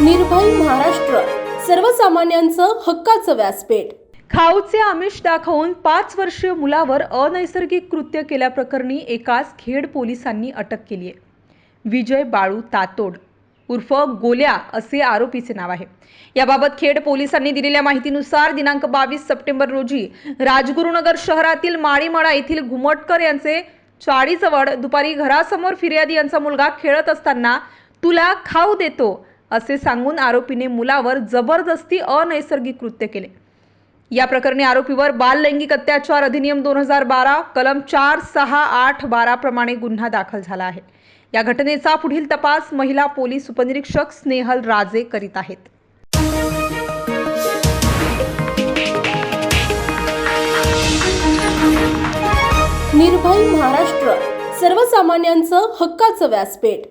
निर्भय महाराष्ट्र. सर्वसामान्यांचं हक्काचं व्यासपीठ. खाऊचे आमिष दाखवून पाच वर्षीय मुलावर अनैसर्गिक कृत्य केल्याप्रकरणी एकाच खेड पोलिसांनी अटक केली आहे विजय बाळू तातोड. उर्फ गोल्या असे आरोपीचे नाव आहे. याबाबत खेड पोलिसांनी दिलेल्या माहितीनुसार दिनांक बावीस सप्टेंबर रोजी राजगुरुनगर शहरातील माळीमळा येथील घुमटकर यांचे चाळीजवळ दुपारी घरासमोर फिर्यादी यांचा मुलगा खेळत असताना तुला खाऊ देतो. असे सांगून आरोपीने मुलावर जबरदस्ती अनैसर्गिक कृत्य केले. या प्रकरणी आरोपीवर बाल लैंगिक अत्याचार अधिनियम दोन हजार बारा कलम चार सहा आठ बारा प्रमाणे गुन्हा दाखल झाला आहे. या घटनेचा पुढील तपास महिला पोलीस उपनिरीक्षक स्नेहल राजे करीत आहेत. निर्भय महाराष्ट्र सर्वसामान्यांचं हक्काचं व्यासपीठ.